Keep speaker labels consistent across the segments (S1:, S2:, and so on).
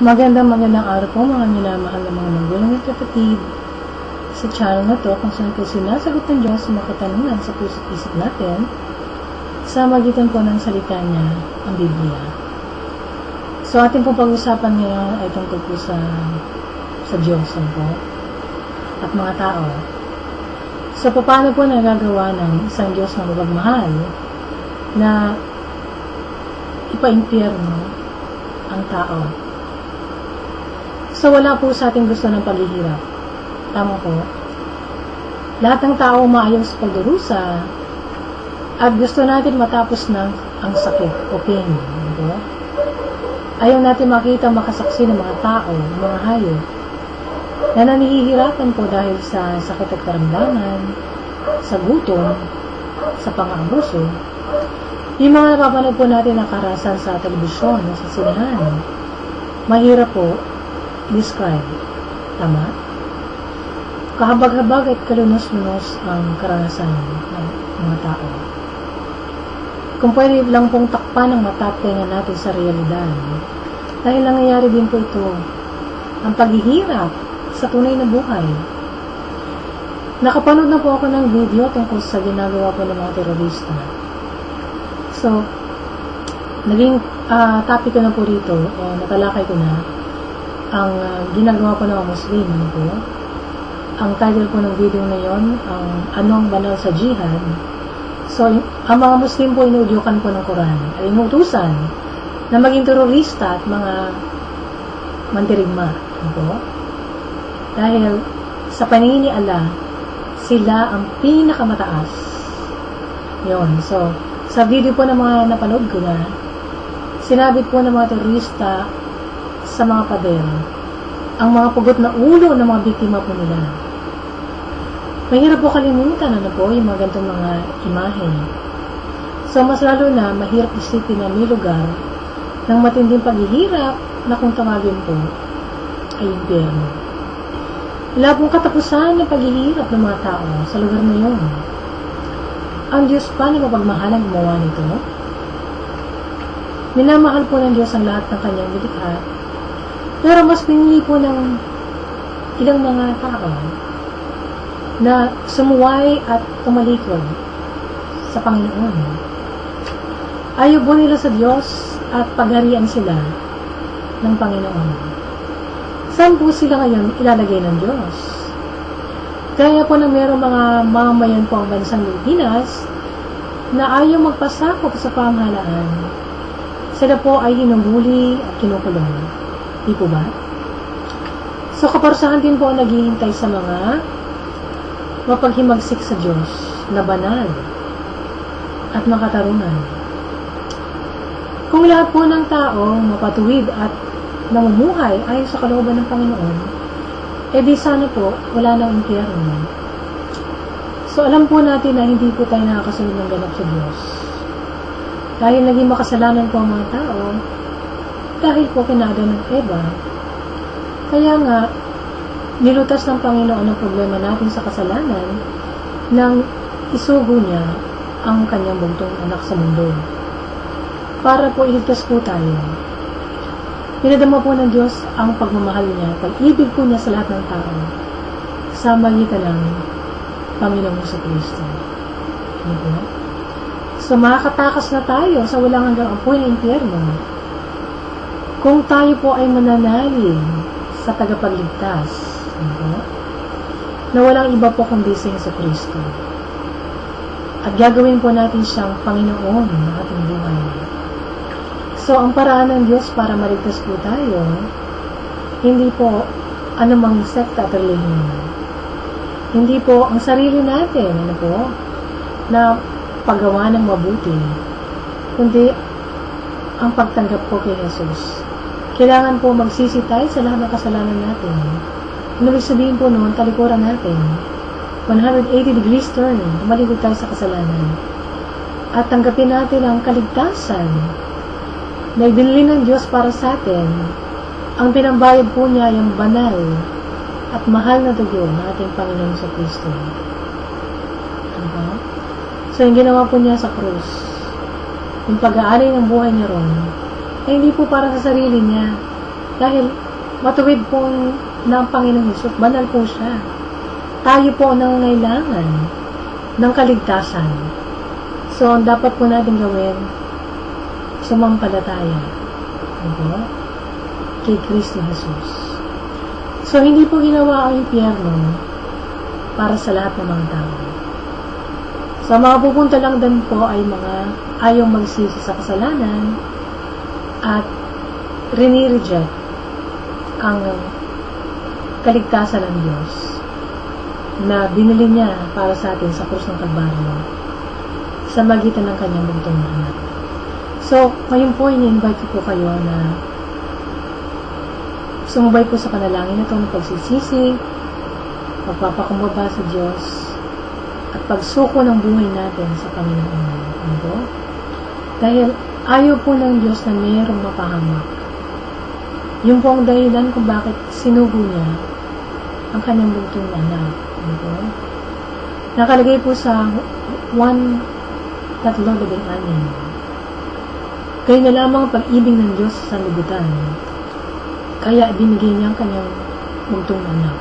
S1: Magandang magandang araw po mga minamahal na mga magulang at kapatid. Sa channel na to, kung saan po sinasagot ng Diyos sa mga katanungan sa puso't isip natin, sa magitan po ng salita niya, ang Biblia. So ating pong pag-usapan ngayon ay tungkol po sa, sa Diyos ano po, at mga tao. So paano po nagagawa ng isang Diyos na mapagmahal na ipa-impyerno ang tao? So, wala po sa ating gusto ng paghihirap. Tama po. Lahat ng tao maayos sa pagdurusa at gusto natin matapos ng ang sakit o pain. Diba? Ayaw natin makita makasaksi ng mga tao, mga hayop, na nanihihirapan po dahil sa sakit at karamdaman, sa gutom, sa pang-abuso. Yung mga napapanood po natin na karasan sa telebisyon, sa sinehan, mahirap po describe. Tama? Kahabag-habag at kalunos-lunos ang karanasan ng mga tao. Kung pwede lang pong takpan ng mata at tenga natin sa realidad, dahil nangyayari din po ito, ang paghihirap sa tunay na buhay. Nakapanood na po ako ng video tungkol sa ginagawa po ng mga terorista. So, naging uh, topic ko na po rito, o natalakay ko na, ang uh, ginagawa po ng mga Muslim. Ano po? Ang title po ng video na yon ang Anong Banal sa Jihad. So, ang mga Muslim po inuudyukan po ng Quran ay inutusan na maging terorista at mga mandirigma. Ano po? Dahil sa paningin ni Allah, sila ang pinakamataas. Yon. So, sa video po ng mga napanood ko na, sinabi po ng mga terorista sa mga pader ang mga pugot na ulo ng mga biktima po nila. Mahirap po kalimutan ano po yung mga ganitong mga imahe. So mas lalo na mahirap isipin na may lugar ng matinding paghihirap na kung tawagin po ay impyerno. Wala pong katapusan ng paghihirap ng mga tao sa lugar na yun. Ang Diyos pa na mapagmahalang gumawa nito? Minamahal po ng Diyos ang lahat ng kanyang nilikha pero mas pinili po ng ilang mga tao na sumuway at tumalikod sa Panginoon. Ayaw po nila sa Diyos at pagharian sila ng Panginoon. Saan po sila ngayon ilalagay ng Diyos? Kaya po na mayroong mga mamayan po ang bansang Pilipinas na ayaw magpasakop sa pamahalaan. Sila po ay hinuhuli at kinukulong. Di po ba? So, kaparusahan din po ang naghihintay sa mga mapaghimagsik sa Diyos na banal at makatarungan. Kung lahat po ng tao mapatuwid at namumuhay ayon sa kalooban ng Panginoon, eh di sana po wala nang impyerno. So alam po natin na hindi po tayo nakakasunod ng ganap sa Diyos. Dahil naging makasalanan po ang mga tao, dahil po kinada ng Eva. Kaya nga, nilutas ng Panginoon ang problema natin sa kasalanan nang isugo niya ang kanyang buntong anak sa mundo. Para po iligtas po tayo. Pinadama po ng Diyos ang pagmamahal niya, pag-ibig po niya sa lahat ng tao sa magitan ng Panginoong sa Kristo. Diba? So makakatakas na tayo sa walang hanggang apoy ng impyerno kung tayo po ay mananalig sa tagapagligtas, ano? na walang iba po kundi si Yeso Kristo. At gagawin po natin siyang Panginoon ng ating buhay. So, ang paraan ng Diyos para maligtas po tayo, hindi po anumang sekta at relihiyon. Hindi po ang sarili natin, ano po, na paggawa ng mabuti, kundi ang pagtanggap po kay Jesus kailangan po magsisi tayo sa lahat ng kasalanan natin. Ano ibig sabihin po noon, talikuran natin. 180 degrees turn, maligod tayo sa kasalanan. At tanggapin natin ang kaligtasan na ibinili ng Diyos para sa atin. Ang pinambayad po niya ay ang banal at mahal na dugo ng ating Panginoon sa Kristo. Diba? So, yung ginawa po niya sa krus, yung pag-aalay ng buhay niya ron, ay hindi po para sa sarili niya, Dahil matuwid po ng Panginoon Hesus, banal po siya. Tayo po ang nangangailangan ng kaligtasan. So, ang dapat po natin gawin, sumampalataya. Ano? Kay Kristo Jesus. So, hindi po ginawa ang impyerno para sa lahat ng mga tao. So, mga pupunta lang din po ay mga ayaw magsisi sa kasalanan at rinireject ang kaligtasan ng Diyos na binili niya para sa atin sa krus ng Kalbaryo sa magitan ng kanyang bugtong na. So, ngayon po, ini-invite ko po kayo na sumubay po sa panalangin na ito ng pagsisisi, pagpapakumbaba sa Diyos, at pagsuko ng buhay natin sa Panginoon. Ano? Dahil ayaw po ng Diyos na mayroong mapahamak. Yung po ang dahilan kung bakit sinugo niya ang kanyang bugtong na anak. Ano? Nakalagay po sa 1 tatlo labing anin. Kayo na lamang ang pag-ibig ng Diyos sa libutan. Kaya binigay niya ang kanyang bugtong na anak.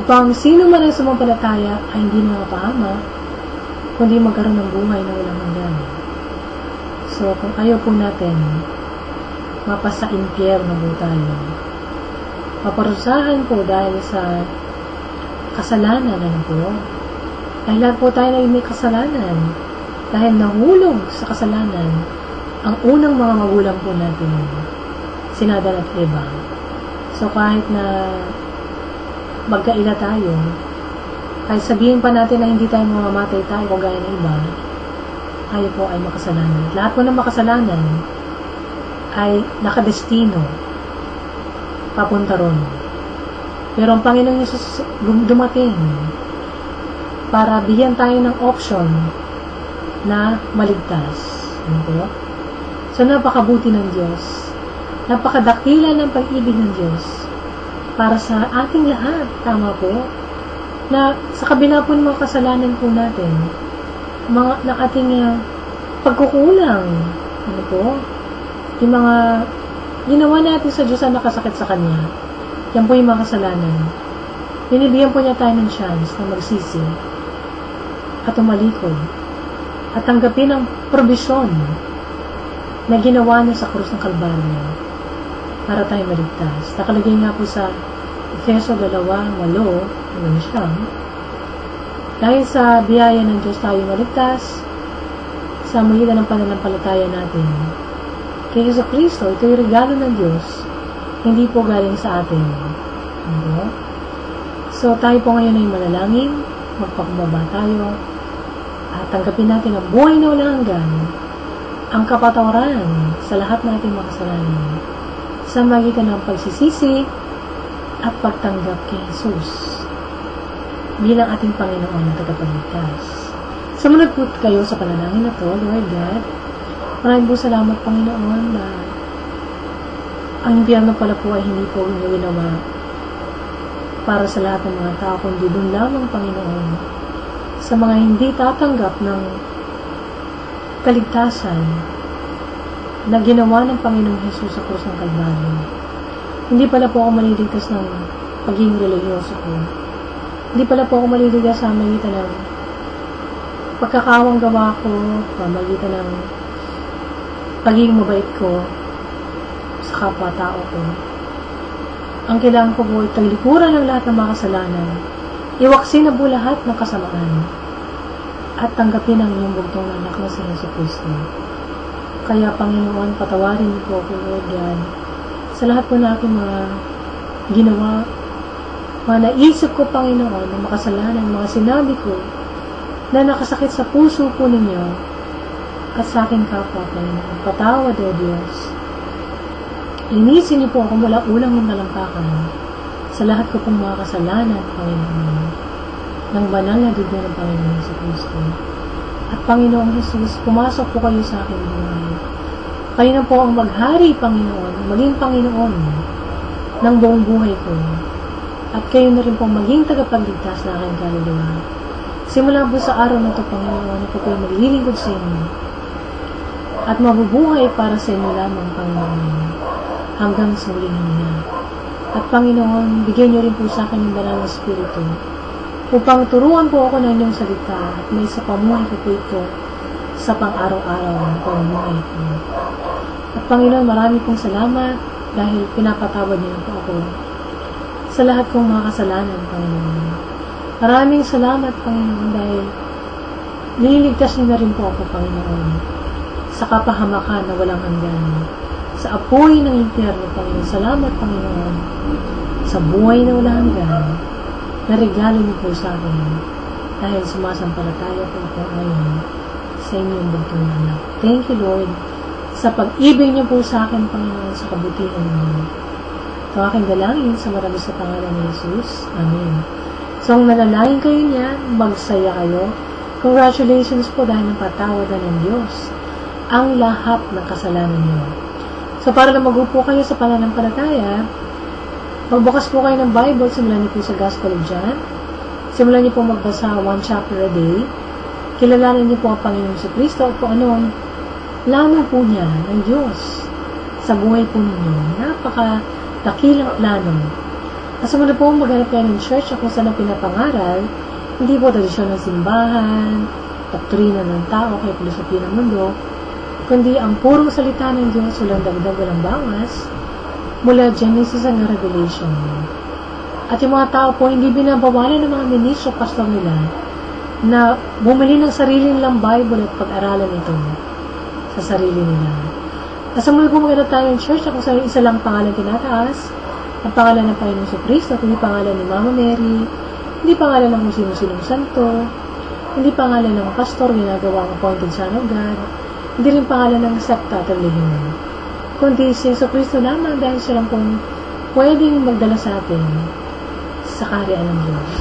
S1: Upang sino man ang sumampalataya ay hindi na mapahama, kundi magkaroon ng buhay na walang hanggan. So, kung ayaw po natin mapasa impyerno po tayo, maparusahan po dahil sa kasalanan, ano po? Dahil lahat po tayo na may kasalanan. Dahil nahulog sa kasalanan, ang unang mga magulang po natin, sinada at Eva. So, kahit na magkaila tayo, kahit sabihin pa natin na hindi tayo mamamatay tayo kung gaya ng iba, tayo po ay makasalanan. Lahat po ng makasalanan ay nakadestino papunta ron. Pero ang Panginoong Yesus dumating para bigyan tayo ng option na maligtas. Ano po? So, napakabuti ng Diyos. Napakadakila ng pag-ibig ng Diyos para sa ating lahat. Tama po? Na sa kabila po ng mga kasalanan po natin, mga na ating uh, pagkukulang, ano po? Yung mga ginawa natin sa Diyos na nakasakit sa Kanya, yan po yung mga kasalanan. Binibigyan po niya tayo ng chance na magsisi at umalikod at tanggapin ang probisyon na ginawa niya sa krus ng Kalbaryo para tayo maligtas. Nakalagay nga po sa Efeso 2, 8, hanggang siyam, dahil sa biyaya ng Diyos tayo maligtas, sa magitan ng pananampalataya natin. Kay Yeso Kristo, ito yung regalo ng Diyos, hindi po galing sa atin. Ano? So, tayo po ngayon ay manalangin, magpakumaba tayo, at tanggapin natin ang buhay na walang hanggan, ang kapatawaran sa lahat nating makasalanan, sa magitan ng pagsisisi at pagtanggap kay Jesus bilang ating Panginoon at tagapagligtas. Sumunod po kayo sa panalangin na to, Lord God. Maraming po salamat, Panginoon, na ang impyerno pala po ay hindi po ginawa para sa lahat ng mga tao, kundi doon lamang, Panginoon, sa mga hindi tatanggap ng kaligtasan na ginawa ng Panginoong Jesus sa krus ng Kalbaryo. Hindi pala po ako maliligtas ng pagiging religyoso ko. Hindi pala po ako maliligtas sa magitan ng pagkakawang gawa ko, pamagitan ng pagiging mabait ko sa kapwa-tao ko. Ang kailangan ko po ay taglikuran ng lahat ng mga kasalanan, iwaksin na po lahat ng kasamaan, at tanggapin ang iyong bugtong anak na si Yesu Cristo. Kaya, Panginoon, patawarin niyo po ako, Lord God, sa lahat po na aking mga ginawa, mga naisip ko, Panginoon, na makasalanan, mga sinabi ko, na nakasakit sa puso po ninyo, at sa aking kapwa, Panginoon. Patawad, O Diyos. Linisin niyo po ako mula ulang ng nalampakan sa lahat ko pong mga kasalanan, Panginoon, ng banal na dugo ng Panginoon sa Kristo. At Panginoong Jesus, pumasok po kayo sa aking buhay. Kayo na po ang maghari, Panginoon, maging Panginoon ng buong buhay ko. At kayo na rin po maging tagapagligtas na aking kaluluwa. Simula po sa araw na ito, Panginoon, ako po maglilingkod sa inyo at mabubuhay para sa inyo lamang, Panginoon. hanggang sa huling hininga. At Panginoon, bigyan niyo rin po sa akin yung banal na Espiritu upang turuan po ako ng inyong salita at may sa pamuhay ko po ito sa pang-araw-araw ng pamumuhay ko. At Panginoon, marami pong salamat dahil pinapatawad niyo po ako sa lahat kong mga kasalanan, Panginoon. Maraming salamat, Panginoon, dahil nililigtas niyo na rin po ako, Panginoon, sa kapahamakan na walang hanggan. Sa apoy ng impyerno, Panginoon. Salamat, Panginoon, sa buhay na walang hanggan na regalo niyo po sa akin dahil sumasampalataya po ako ngayon sa inyong bugtong na anak. Thank you, Lord, sa pag-ibig niyo po sa akin, Panginoon, sa kabutihan niyo. Ito aking dalangin sa marami sa pangalan ni Jesus. Amen. So, kung nalalangin kayo niya, magsaya kayo. Congratulations po dahil napatawadan ng Diyos ang lahat ng kasalanan niyo. So, para na magupo kayo sa pananampalataya, magbukas po kayo ng Bible, simulan niyo po sa Gospel of John. Simulan niyo po magbasa one chapter a day. Kilalanin niyo po ang Panginoon sa Kristo at kung ano ang po niya ng Diyos sa buhay po ninyo. Napaka dakilang plano. At sumunod po maghanap kayo ng church na kung saan ang pinapangaral, hindi po tradisyon ng simbahan, doktrina ng tao, kaya filosofiya ng mundo, kundi ang purong salita ng Diyos, walang dagdag, walang bawas, mula Genesis hanggang Revelation. At yung mga tao po, hindi binabawalan ng mga ministro, pastor nila, na bumili ng sarili nilang Bible at pag-aralan ito sa sarili nila. At sa muli po maganda tayo ng church, kung sa isa lang pangalan tinataas, ang pangalan ng Panginoon sa Kristo, hindi pangalan ni Mama Mary, hindi pangalan ng kung sino-sinong santo, hindi pangalan ng pastor, ginagawa ang appointed son of God, hindi rin pangalan ng sekta at relihiyon. Kundi si Yeso Kristo lamang dahil siya lang pong pwedeng magdala sa atin sa kaharian ng Diyos.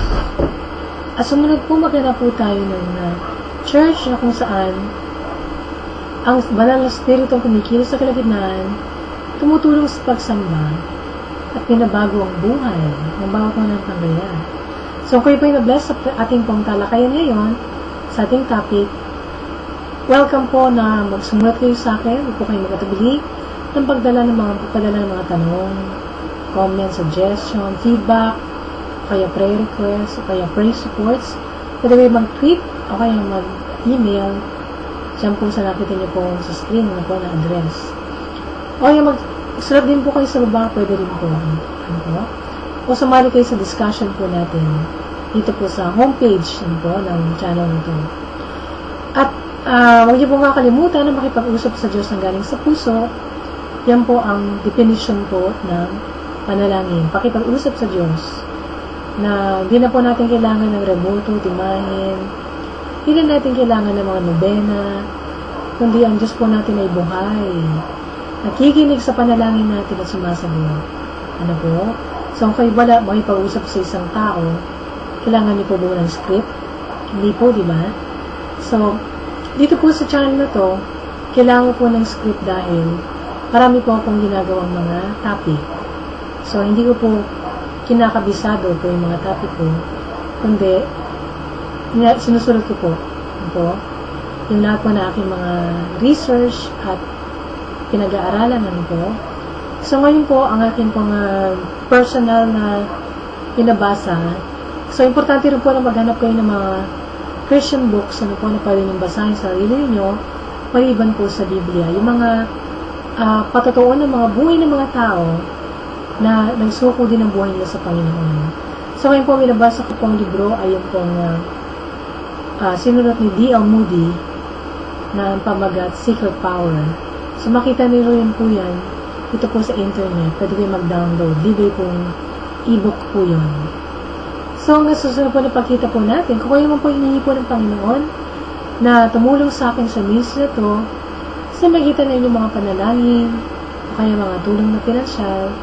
S1: At sumunod po maganda po tayo ng uh, church na kung saan ang banal na spirito ang kumikilos sa kalagitnaan, tumutulong sa pagsamba at pinabago ang buhay ng bawat mga nagpanggaya. So, kayo po yung na-bless sa ating pong talakayan ngayon, sa ating topic, welcome po na magsumulat kayo sa akin, huwag po kayo magkatubili ng pagdala ng mga, pagdala ng mga tanong, comment, suggestion, feedback, kaya prayer requests, o kaya prayer supports, pwede kayo mag-tweet o kaya mag-email Diyan po sa nakita niyo po sa screen na po na address. O yung mag-sulat din po kayo sa baba, pwede rin po. Ano po? O sumali kayo sa discussion po natin dito po sa homepage ano po, ng channel nito. At uh, huwag niyo po nga kalimutan na makipag-usap sa Diyos ng galing sa puso. Yan po ang definition po ng panalangin. Pakipag-usap sa Diyos na hindi na po natin kailangan ng remoto, timahin, hindi na natin kailangan ng mga nobena, kundi ang Diyos po natin ay buhay. Nakikinig sa panalangin natin at sumasagot. Ano po? So, kung kayo wala makipag-usap sa isang tao, kailangan niyo po ba ng script? Hindi po, di ba? So, dito po sa channel na to, kailangan po ng script dahil marami po akong ginagawang mga topic. So, hindi ko po kinakabisado po yung mga topic ko, kundi sinusunod ko po. Ito, yung lahat po na aking mga research at pinag-aaralan ano po. So ngayon po, ang aking pong uh, personal na pinabasa. So importante rin po na maghanap kayo ng mga Christian books ano po na pwede nyo basahin sa sarili ninyo maliban po sa Biblia. Yung mga uh, patotoo ng mga buhay ng mga tao na nagsuko din ang buhay nila sa Panginoon. So ngayon po, minabasa ko pong libro ay yung pong uh, uh, sinulat ni D.L. Moody na ang pamagat Secret Power. So makita niyo rin po yan ito po sa internet. Pwede kayo mag-download. Libre pong e-book po yun. So, ang susunod po na pagkita po natin, kung kayo man po hinihingi ng Panginoon na tumulong sa akin sa ministry na to, sa magitan na inyong mga panalangin, o kaya mga tulong na pinansyal,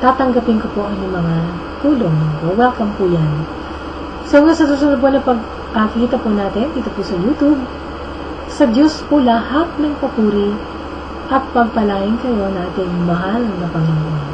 S1: tatanggapin ko po ang inyong mga tulong. Welcome po yan. So, hanggang sa susunod po na pagkikita uh, po natin dito po sa YouTube, sa Diyos po lahat ng papuri at pagpalain kayo nating mahal na Panginoon.